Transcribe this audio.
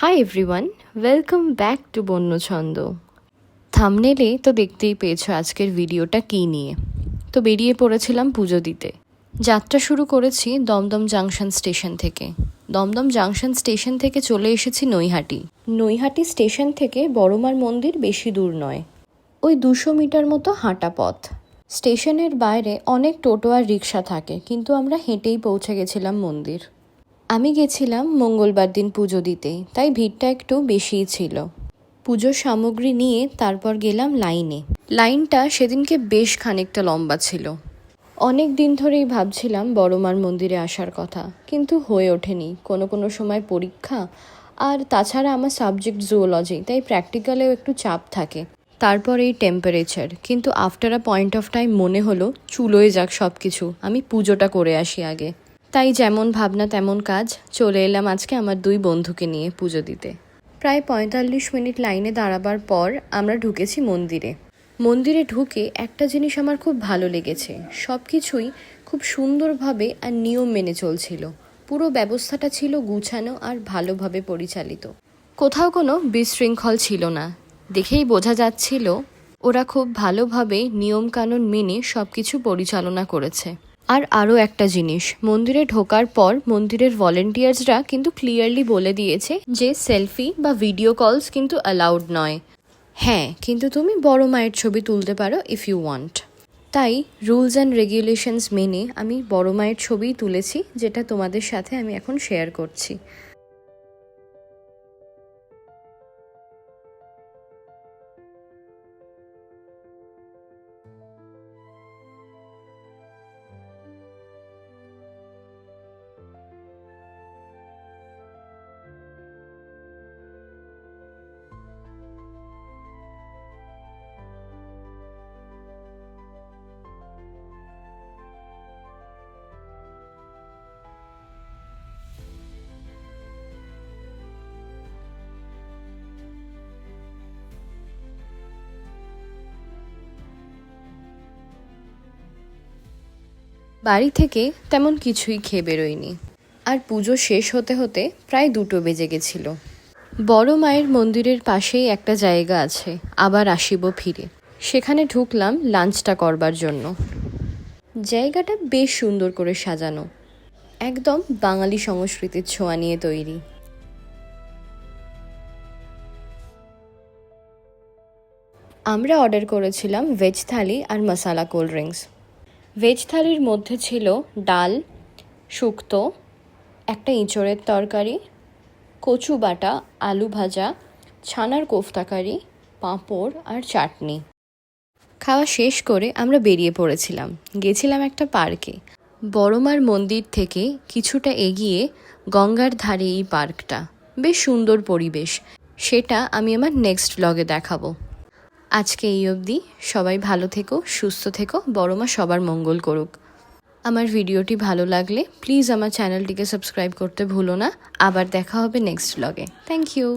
Hi everyone welcome back to Bonnochhondo থামনেলে তো দেখতেই পেয়েছ আজকের ভিডিওটা কী নিয়ে। তো বেরিয়ে পড়েছিলাম পুজো দিতে। যাত্রা শুরু করেছি দমদম জাংশন স্টেশন থেকে। দমদম জাংশন স্টেশন থেকে চলে এসেছি নৈহাটি। নৈহাটি স্টেশন থেকে বড়মার মন্দির বেশি দূর নয়। ওই দুশো মিটার মতো হাঁটা পথ। স্টেশনের বাইরে অনেক টোটো আর রিক্সা থাকে, কিন্তু আমরা হেঁটেই পৌঁছে গেছিলাম মন্দির। আমি গেছিলাম মঙ্গলবার দিন পুজো দিতে, তাই ভিড়টা একটু বেশিই ছিল। পুজোর সামগ্রী নিয়ে তারপর গেলাম লাইনে। লাইনটা সেদিনকে বেশ খানিকটা লম্বা ছিল। অনেক দিন ধরেই ভাবছিলাম বড়মার মন্দিরে আসার কথা, কিন্তু হয়ে ওঠেনি। কোনো কোনো সময় পরীক্ষা, আর তাছাড়া আমার সাবজেক্ট জুওলজি তাই প্র্যাকটিক্যালেও একটু চাপ থাকে। তারপর এই টেম্পারেচার কিন্তু after a point of time মনে হলো, চুলোয় যাক সব কিছু আমি পুজোটা করে আসি আগে। তাই যেমন ভাবনা তেমন কাজ, চলে এলাম আজকে আমার দুই বন্ধুকে নিয়ে পুজো দিতে। প্রায় পঁয়তাল্লিশ মিনিট লাইনে দাঁড়াবার পর আমরা ঢুকেছি মন্দিরে। মন্দিরে ঢুকে একটা জিনিস আমার খুব ভালো লেগেছে। সব কিছুই খুব সুন্দরভাবে আর নিয়ম মেনে চলছিল। পুরো ব্যবস্থাটা ছিল গুছানো আর ভালোভাবে পরিচালিত। কোথাও কোনো বিশৃঙ্খল ছিল না। দেখেই বোঝা যাচ্ছিল, ওরা খুব ভালোভাবে নিয়মকানুন মেনে সব কিছু পরিচালনা করেছে। আর আরও একটা জিনিস, মন্দিরে ঢোকার পর মন্দিরের ভলেন্টিয়ার্সরা কিন্তু ক্লিয়ারলি বলে দিয়েছে যে সেলফি বা ভিডিও কলস কিন্তু অ্যালাউড নয়। হ্যাঁ কিন্তু তুমি বড় মায়ের ছবি তুলতে পারো ইফ ইউ ওয়ান্ট তাই রুলস অ্যান্ড রেগুলেশনস মেনে আমি বড় মায়ের ছবিই তুলেছি, যেটা তোমাদের সাথে আমি এখন শেয়ার করছি। বাড়ি থেকে তেমন কিছুই খেয়ে বেরোয়নি। আর পুজো শেষ হতে হতে প্রায় দুটো বেজে গেছিল। বড় মায়ের মন্দিরের পাশেই একটা জায়গা আছে, আবার আসিব ফিরে। সেখানে ঢুকলাম লাঞ্চটা করবার জন্য। জায়গাটা বেশ সুন্দর করে সাজানো। একদম বাঙালি সংস্কৃতির ছোঁয়া নিয়ে তৈরি। আমরা অর্ডার করেছিলাম ভেজ থালি আর মশালা কোল্ড ড্রিঙ্কস। ভেজ থালির মধ্যে ছিল ডাল, শুক্তো, একটা ইঁচড়ের তরকারি, কচু বাটা, আলু ভাজা, ছানার কোফতাকারি পাঁপড় আর চাটনি। খাওয়া শেষ করে আমরা বেরিয়ে পড়েছিলাম। গেছিলাম একটা পার্কে। বড়মার মন্দির থেকে কিছুটা এগিয়ে গঙ্গার ধারে এই পার্কটা। বেশ সুন্দর পরিবেশ। সেটা আমি আমার নেক্সট ব্লগে দেখাবো। আজকে এই অবধি। সবাই ভালো থেকো, সুস্থ থেকো। বড়মা সবার মঙ্গল করুক। আমার ভিডিওটি ভালো লাগলে প্লিজ আমার চ্যানেলটিকে সাবস্ক্রাইব করতে ভুলো না। আবার দেখা হবে নেক্সট ব্লগে থ্যাংক ইউ